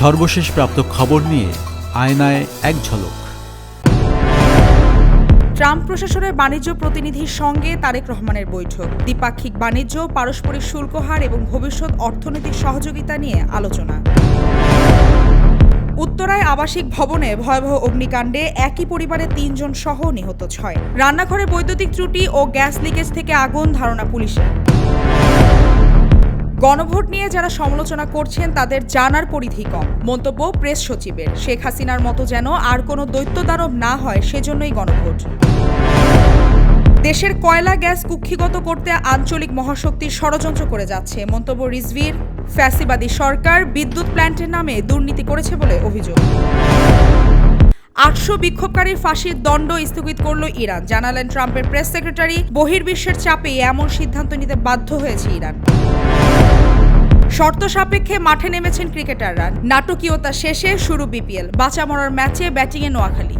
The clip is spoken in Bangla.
সর্বশেষ প্রাপ্ত খবর নিয়ে আয়নায় এক ঝলক। ট্রাম্প প্রশাসনের বাণিজ্য প্রতিনিধির সঙ্গে তারেক রহমানের বৈঠক। দ্বিপাক্ষিক বাণিজ্য, পারস্পরিক শুল্ক হার এবং ভবিষ্যৎ অর্থনৈতিক সহযোগিতা নিয়ে আলোচনা। উত্তরায় আবাসিক ভবনে ভয়াবহ অগ্নিকাণ্ডে একই পরিবারের তিনজন সহ নিহত ছয়। রান্নাঘরে বৈদ্যুতিক ত্রুটি ও গ্যাস লিকেজ থেকে আগুন, ধারণা পুলিশের। গণভোট নিয়ে যারা সমালোচনা করছেন, তাদের জানার পরিধি কম। মন্তব্য প্রেস সচিবের। শেখ হাসিনার মতো যেন আর কোনো দৈত্যদানব না হয়, সেজন্যই গণভোট। দেশের কয়লা গ্যাস কুক্ষিগত করতে আঞ্চলিক মহাশক্তির ষড়যন্ত্র করে যাচ্ছে। মন্তব্য রিজভির, ফ্যাসিবাদী সরকার বিদ্যুৎ প্ল্যান্টের নামে দুর্নীতি করেছে বলে অভিযোগ। আটশো বিক্ষোভকারীর ফাঁসির দণ্ড স্থগিত করল ইরান। জানালেন ট্রাম্পের প্রেস সেক্রেটারি, বহির্বিশ্বের চাপে এমন সিদ্ধান্ত নিতে বাধ্য হয়েছে ইরান। শর্ত সাপেক্ষে মাঠে নেমেছেন ক্রিকেটাররা। নাটকীয়তা শেষে শুরু বিপিএল। বাঁচা মরার ম্যাচে ব্যাটিংয়ে নোয়াখালী।